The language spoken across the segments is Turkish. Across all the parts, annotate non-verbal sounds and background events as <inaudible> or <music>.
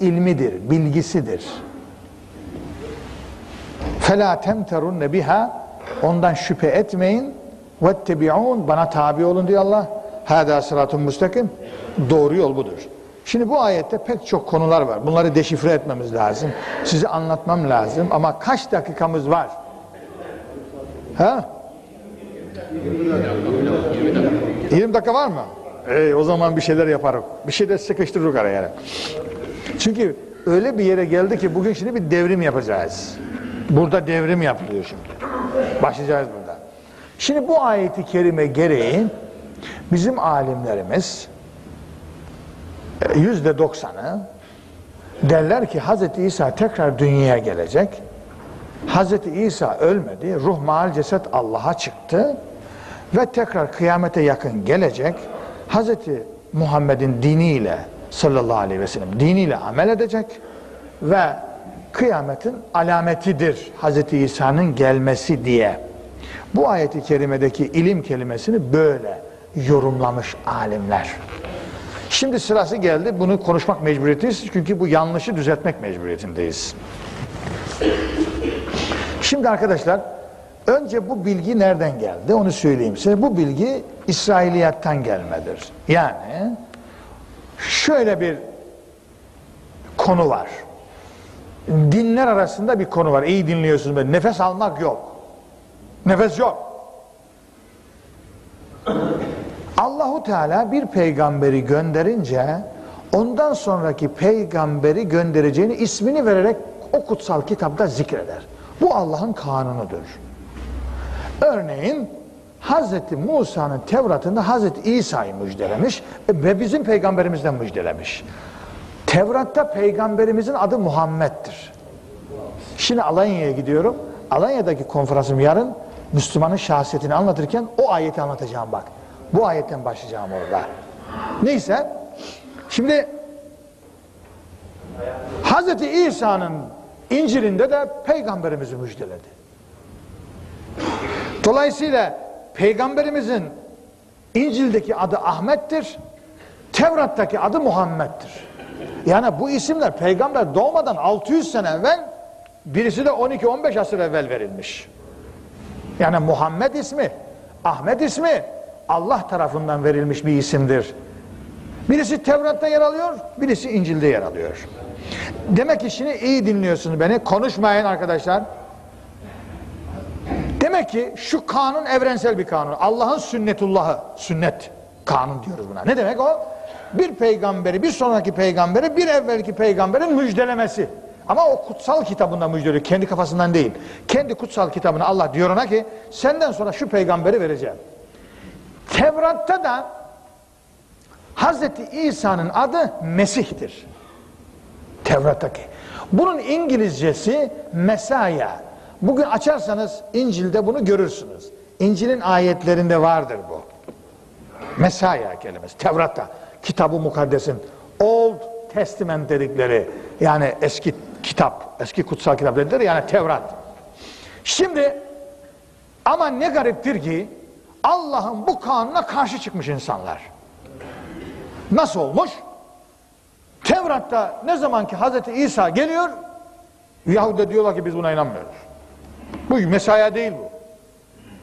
ilmidir, bilgisidir. فَلَا تَمْتَرُنَّ biha Ondan şüphe etmeyin. وَاتَّبِعُونَ Bana tabi olun diyor Allah. هَذَا sıratun müstakim. Doğru yol budur. Şimdi bu ayette pek çok konular var. Bunları deşifre etmemiz lazım. Size anlatmam lazım. Ama kaç dakikamız var? Ha? 20 dakika var mı? Ey, o zaman bir şeyler yaparım. Bir şeyler sıkıştırırız araya. Çünkü öyle bir yere geldi ki bugün şimdi bir devrim yapacağız. Burada devrim yapılıyor şimdi. Başlayacağız burada. Şimdi bu ayeti kerime gereği bizim alimlerimiz e, yüzde doksanı derler ki Hazreti İsa tekrar dünyaya gelecek. Hazreti İsa ölmedi. Ruh maal ceset Allah'a çıktı. Ve tekrar kıyamete yakın gelecek. Hazreti Muhammed'in diniyle sallallahu aleyhi ve sellem diniyle amel edecek. Ve kıyametin alametidir Hazreti İsa'nın gelmesi diye. Bu ayeti kerimedeki ilim kelimesini böyle yorumlamış alimler. Şimdi sırası geldi bunu konuşmak mecburiyetindeyiz çünkü bu yanlışı düzeltmek mecburiyetindeyiz. Şimdi arkadaşlar önce bu bilgi nereden geldi onu söyleyeyim size. Bu bilgi İsrailiyattan gelmedir. Yani şöyle bir konu var. Dinler arasında bir konu var. İyi dinliyorsunuz böyle. Nefes almak yok. Nefes yok. Allahu Teala bir peygamberi gönderince ondan sonraki peygamberi göndereceğini ismini vererek o kutsal kitapta zikreder. Bu Allah'ın kanunudur. Örneğin Hazreti Musa'nın Tevrat'ında Hazreti İsa'yı müjdelemiş ve bizim peygamberimizden müjdelemiş. Tevrat'ta peygamberimizin adı Muhammed'dir. Şimdi Alanya'ya gidiyorum. Alanya'daki konferansım yarın Müslümanın şahsiyetini anlatırken o ayeti anlatacağım bak. Bu ayetten başlayacağım orada. Neyse şimdi Hazreti İsa'nın İncil'inde de peygamberimizi müjdeledi. Dolayısıyla peygamberimizin İncil'deki adı Ahmet'tir. Tevrat'taki adı Muhammed'dir. Yani bu isimler peygamber doğmadan 600 sene evvel birisi de 12-15 asır evvel verilmiş. Yani Muhammed ismi, Ahmet ismi Allah tarafından verilmiş bir isimdir. Birisi Tevrat'ta yer alıyor, birisi İncil'de yer alıyor. Demek ki şimdi iyi dinliyorsunuz beni. Konuşmayın arkadaşlar. Demek ki şu kanun evrensel bir kanun. Allah'ın sünnetullahı. Sünnet. Kanun diyoruz buna. Ne demek o? Bir peygamberi, bir sonraki peygamberi, bir evvelki peygamberin müjdelemesi. Ama o kutsal kitabında müjdeliyor. Kendi kafasından değil. Kendi kutsal kitabına Allah diyor ona ki senden sonra şu peygamberi vereceğim. Tevrat'ta da Hazreti İsa'nın adı Mesih'tir. Tevrat'taki. Bunun İngilizcesi Mesaya. Bugün açarsanız İncil'de bunu görürsünüz. İncil'in ayetlerinde vardır bu. Mesaya kelimesi. Tevrat'ta. Kitabı mukaddesin. Old Testament dedikleri yani eski kitap, eski kutsal kitap dediler yani Tevrat. Şimdi ama ne gariptir ki Allah'ın bu kanuna karşı çıkmış insanlar. Nasıl olmuş? Tevrat'ta ne zaman ki Hazreti İsa geliyor Yahudi diyorlar ki biz buna inanmıyoruz. Bu Mesaya değil bu.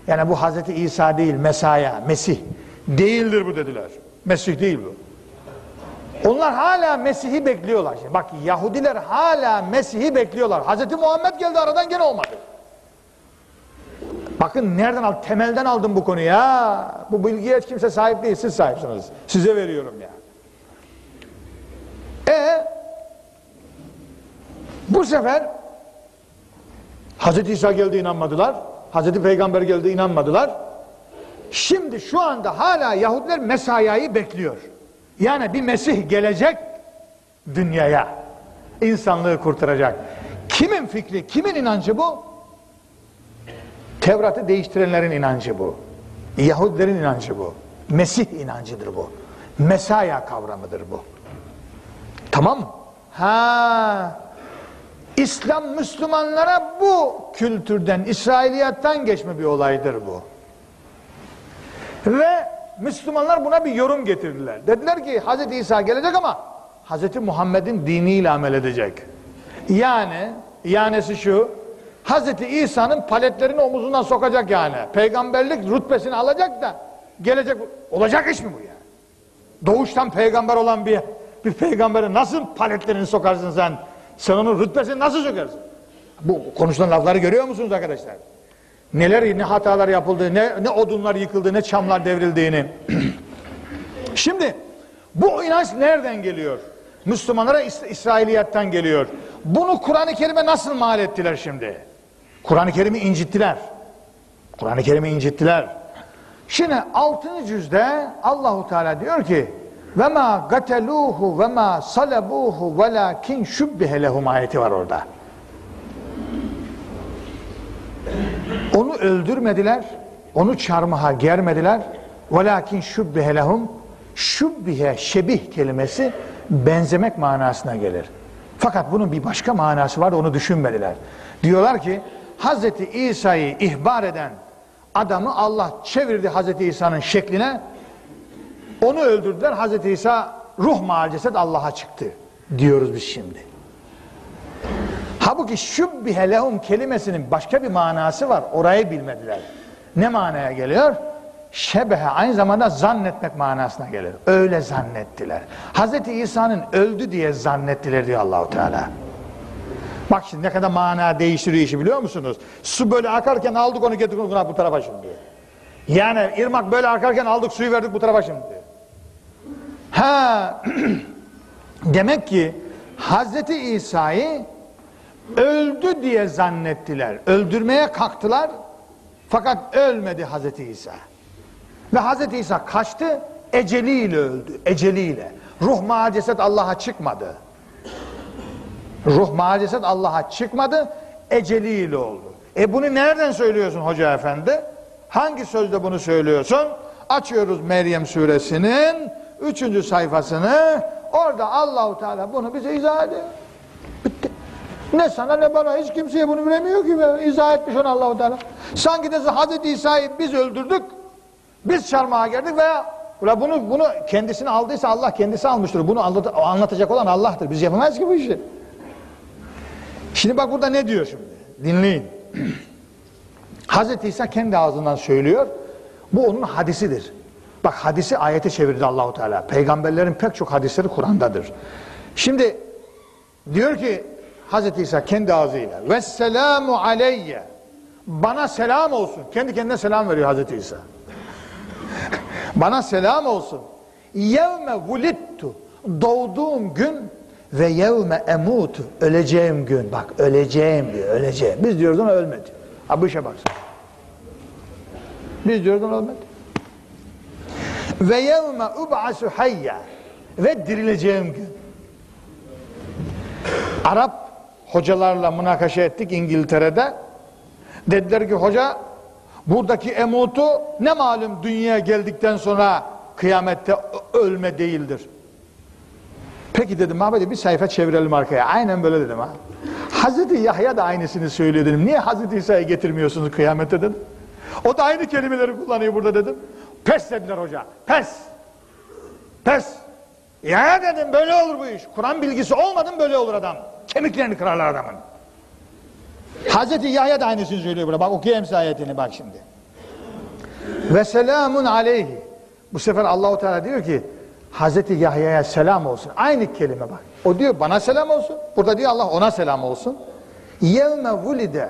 Yani bu Hazreti İsa değil Mesaya, Mesih. Değildir bu dediler. Mesih değil bu. Onlar hala Mesih'i bekliyorlar. Şimdi bak Yahudiler hala Mesih'i bekliyorlar. Hazreti Muhammed geldi aradan gene olmadı. Bakın nereden al? Temelden aldım bu konuyu ya. Bu bilgiye hiç kimse sahip değil. Siz sahipsiniz. Size veriyorum ya. E bu sefer Hazreti İsa geldi inanmadılar. Hazreti Peygamber geldi inanmadılar. Şimdi şu anda hala Yahudiler Mesaya'yı bekliyor. Yani bir Mesih gelecek dünyaya. insanlığı kurtaracak. Kimin fikri, kimin inancı bu? Tevrat'ı değiştirenlerin inancı bu. Yahudilerin inancı bu. Mesih inancıdır bu. Mesaya kavramıdır bu. Tamam mı? Ha. İslam Müslümanlara bu kültürden, İsrailiyattan geçme bir olaydır bu. Ve Müslümanlar buna bir yorum getirdiler. Dediler ki Hz. İsa gelecek ama Hazreti Muhammed'in diniyle amel edecek. Yani, yanesi şu, Hazreti İsa'nın paletlerini omuzundan sokacak yani. Peygamberlik rütbesini alacak da gelecek, olacak iş mi bu yani? Doğuştan peygamber olan bir bir peygambere nasıl paletlerini sokarsın sen? Sen onun rütbesini nasıl sokarsın? Bu konuşulan lafları görüyor musunuz arkadaşlar? Neler, ne hatalar yapıldı, ne, ne odunlar yıkıldı, ne çamlar devrildiğini. <clears throat> Şimdi bu inanç nereden geliyor? Müslümanlara İs İsrailiyattan geliyor. Bunu Kur'an-ı Kerim'e nasıl mal ettiler şimdi? Kur'an-ı Kerim'i incittiler. Kur'an-ı Kerim'i incittiler. Şimdi 6. cüzde Allahu Teala diyor ki ve ma gateluhu ve ma salabuhu velakin şubbihe lehum ayeti var orada. Onu öldürmediler, onu çarmıha germediler. Velakin şubbihe lehum şubbihe şebih kelimesi benzemek manasına gelir. Fakat bunun bir başka manası var onu düşünmediler. Diyorlar ki Hazreti İsa'yı ihbar eden adamı Allah çevirdi Hazreti İsa'nın şekline onu öldürdüler Hazreti İsa ruh maal Allah'a çıktı diyoruz biz şimdi. Halbuki şubbihe lehum kelimesinin başka bir manası var. Orayı bilmediler. Ne manaya geliyor? Şebehe aynı zamanda zannetmek manasına gelir. Öyle zannettiler. Hazreti İsa'nın öldü diye zannettiler diyor Allahu Teala. Bak şimdi ne kadar mana değiştiriyor işi biliyor musunuz? Su böyle akarken aldık onu getirdik bu tarafa şimdi. Yani ırmak böyle akarken aldık suyu verdik bu tarafa şimdi. Ha <clears throat> demek ki Hazreti İsa'yı öldü diye zannettiler. Öldürmeye kalktılar. Fakat ölmedi Hazreti İsa. Ve Hazreti İsa kaçtı, eceliyle öldü, eceliyle. Ruh maceset Allah'a çıkmadı. Ruh maceset Allah'a çıkmadı, eceliyle oldu. E bunu nereden söylüyorsun hoca efendi? Hangi sözde bunu söylüyorsun? Açıyoruz Meryem suresinin üçüncü sayfasını. Orada Allahu Teala bunu bize izah ediyor. Bitti. Ne sana ne bana hiç kimseye bunu bilemiyor ki. Be. İzah etmiş onu Allahu Teala. Sanki de Hazreti İsa'yı biz öldürdük. Biz çarmıha geldik veya Ula bunu bunu kendisini aldıysa Allah kendisi almıştır. Bunu anlat, anlatacak olan Allah'tır. Biz yapamayız ki bu işi. Şimdi bak burada ne diyor şimdi? Dinleyin. <clears throat> Hazreti İsa kendi ağzından söylüyor. Bu onun hadisidir. Bak hadisi ayete çevirdi Allahu Teala. Peygamberlerin pek çok hadisleri Kur'an'dadır. Şimdi diyor ki Hazreti İsa kendi ağzıyla ve selamu aleyye bana selam olsun. Kendi kendine selam veriyor Hazreti İsa. <laughs> bana selam olsun. Yevme vulittu doğduğum gün ve yevme emutu öleceğim gün. Bak öleceğim diyor öleceğim. Biz diyoruz ona ölmedi. Ha bu işe baksana. Biz diyoruz ona ölmedi. Ve yevme ub'asu hayya ve dirileceğim gün. Arap hocalarla münakaşa ettik İngiltere'de. Dediler ki hoca buradaki emutu ne malum dünyaya geldikten sonra kıyamette ölme değildir. Peki dedim Ahmet bir sayfa çevirelim arkaya. Aynen böyle dedim ha. Hazreti Yahya da aynısını söylüyor dedim. Niye Hazreti İsa'yı getirmiyorsunuz kıyamete dedim. O da aynı kelimeleri kullanıyor burada dedim. Pes dediler hoca. Pes. Pes. Ya dedim böyle olur bu iş. Kur'an bilgisi olmadan böyle olur adam. Kemiklerini kırarlar adamın. Hazreti Yahya da aynısını söylüyor burada. Bak okuyayım ayetini bak şimdi. Ve selamun aleyhi. Bu sefer Allahu Teala diyor ki Hazreti Yahya'ya selam olsun. Aynı kelime bak. O diyor bana selam olsun. Burada diyor Allah ona selam olsun. Yevme vulide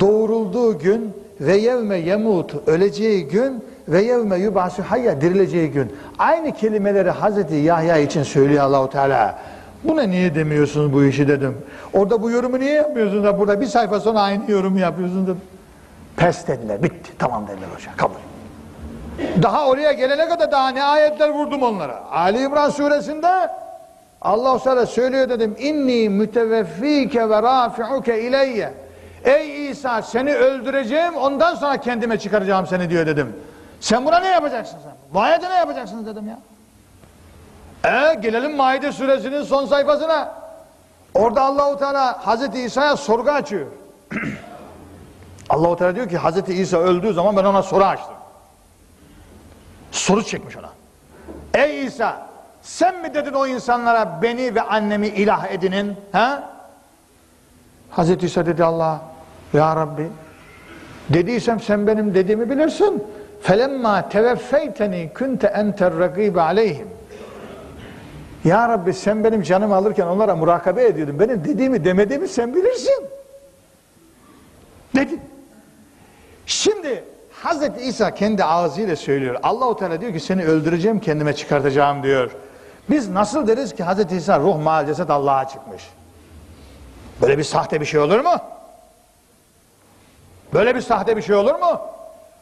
doğurulduğu gün ve yevme yemutu öleceği gün ve yevme yubasu hayya dirileceği gün. Aynı kelimeleri Hazreti Yahya için söylüyor Allahu Teala. Buna niye demiyorsunuz bu işi dedim. Orada bu yorumu niye yapmıyorsunuz da burada bir sayfa sonra aynı yorumu yapıyorsunuz dedim. Pes dediler. Bitti. Tamam dediler hocam. Kabul. Daha oraya gelene kadar daha ne ayetler vurdum onlara. Ali İmran suresinde Allah Teala söylüyor dedim. İnni müteveffike ve rafi'uke ileyye. Ey İsa seni öldüreceğim ondan sonra kendime çıkaracağım seni diyor dedim. Sen buna ne yapacaksın sen? Bu ayete ne yapacaksın dedim ya. E gelelim Maide suresinin son sayfasına. Orada Allahu Teala Hazreti İsa'ya sorgu açıyor. <clears throat> Allahu Teala diyor ki Hazreti İsa öldüğü zaman ben ona soru açtım. Soru çekmiş ona. Ey İsa Sen mi dedin o insanlara beni ve annemi ilah edinin? Ha? Hazreti İsa dedi Allah, Ya Rabbi, dediysem sen benim dediğimi bilirsin. Felemma teveffeyteni kunte enter rakibe aleyhim. Ya Rabbi sen benim canımı alırken onlara murakabe ediyordun. Benim dediğimi demediğimi sen bilirsin. Dedi. Şimdi Hazreti İsa kendi ağzıyla söylüyor. Allahu Teala diyor ki seni öldüreceğim kendime çıkartacağım diyor. Biz nasıl deriz ki Hazreti İsa ruh mal ceset Allah'a çıkmış? Böyle bir sahte bir şey olur mu? Böyle bir sahte bir şey olur mu?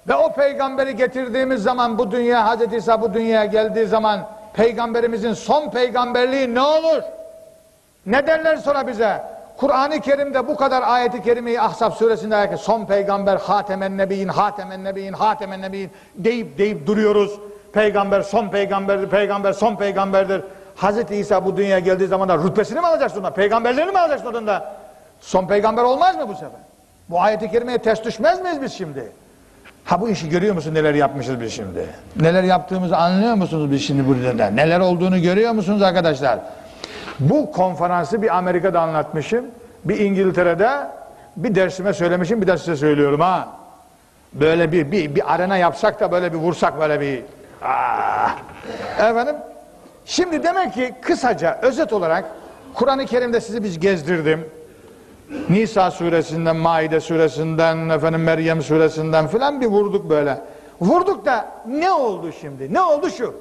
Ve o peygamberi getirdiğimiz zaman bu dünya Hazreti İsa bu dünyaya geldiği zaman peygamberimizin son peygamberliği ne olur? Ne derler sonra bize? Kur'an-ı Kerim'de bu kadar ayeti kerimeyi Ahzab suresinde ayet son peygamber hatemen nebiyin hatemen nebiyin hatemen nebiyin deyip deyip duruyoruz. Peygamber son peygamberdir, peygamber son peygamberdir. Hazreti İsa bu dünyaya geldiği zaman da rütbesini mi alacaksın ondan? Peygamberliğini mi alacaksın ondan da? Son peygamber olmaz mı bu sefer? Bu ayeti kerimeye ters düşmez miyiz biz şimdi? Ha bu işi görüyor musun neler yapmışız biz şimdi? Neler yaptığımızı anlıyor musunuz biz şimdi burada? Neler olduğunu görüyor musunuz arkadaşlar? Bu konferansı bir Amerika'da anlatmışım. Bir İngiltere'de bir dersime söylemişim bir de size söylüyorum ha. Böyle bir, bir, bir arena yapsak da böyle bir vursak böyle bir ah. Efendim şimdi demek ki kısaca özet olarak Kur'an-ı Kerim'de sizi biz gezdirdim. Nisa suresinden, Maide suresinden, efendim Meryem suresinden filan bir vurduk böyle. Vurduk da ne oldu şimdi? Ne oldu şu?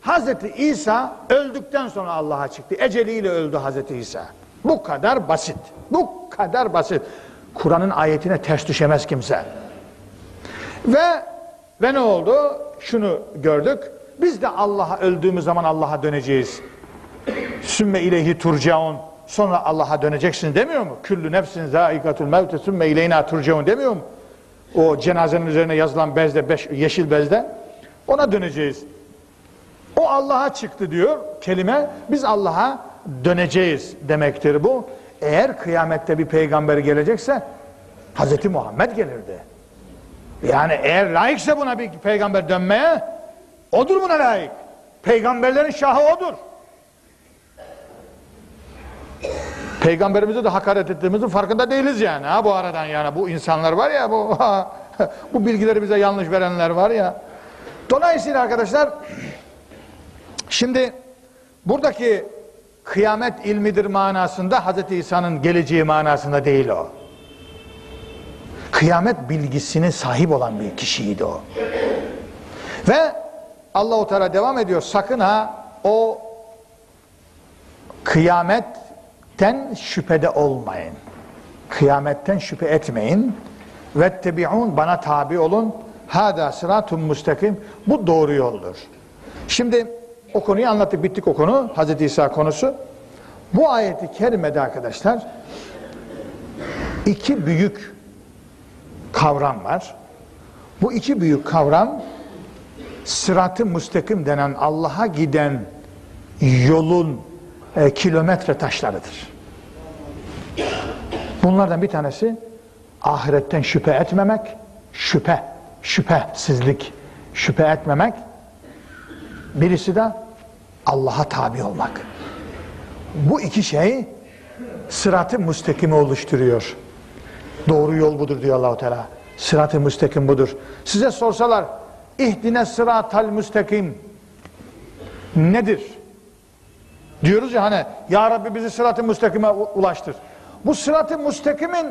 Hazreti İsa öldükten sonra Allah'a çıktı. Eceliyle öldü Hazreti İsa. Bu kadar basit. Bu kadar basit. Kur'an'ın ayetine ters düşemez kimse. Ve ve ne oldu? Şunu gördük. Biz de Allah'a öldüğümüz zaman Allah'a döneceğiz. Sümme ileyhi turcaun. Sonra Allah'a döneceksin demiyor mu? Küllü nefsin zaikatul mevte sümme ileyna turcaun demiyor mu? O cenazenin üzerine yazılan bezde, beş, yeşil bezde. Ona döneceğiz. O Allah'a çıktı diyor kelime. Biz Allah'a döneceğiz demektir bu. Eğer kıyamette bir peygamber gelecekse Hazreti Muhammed gelirdi. Yani eğer layıksa buna bir peygamber dönmeye odur buna layık. Peygamberlerin şahı odur. Peygamberimize de hakaret ettiğimizin farkında değiliz yani. Ha bu aradan yani bu insanlar var ya bu <laughs> bu bilgileri bize yanlış verenler var ya. Dolayısıyla arkadaşlar Şimdi buradaki kıyamet ilmidir manasında Hz. İsa'nın geleceği manasında değil o. Kıyamet bilgisine sahip olan bir kişiydi o. Ve Allahu Teala devam ediyor. Sakın ha o kıyametten şüphede olmayın. Kıyametten şüphe etmeyin. Vettebi'un bana tabi olun. Hada sıratun müstakim. Bu doğru yoldur. Şimdi o konuyu anlattık, bittik o konu. Hazreti İsa konusu. Bu ayeti kerimede arkadaşlar iki büyük kavram var. Bu iki büyük kavram sıratı müstakim denen Allah'a giden yolun e, kilometre taşlarıdır. Bunlardan bir tanesi ahiretten şüphe etmemek, şüphe, şüphesizlik, şüphe etmemek. Birisi de Allah'a tabi olmak. Bu iki şey sırat-ı müstakimi oluşturuyor. Doğru yol budur diyor Allahu Teala. Sırat-ı müstakim budur. Size sorsalar ihdine sıratal müstakim nedir? Diyoruz ya hani ya Rabbi bizi sırat-ı müstakime ulaştır. Bu sırat-ı müstakimin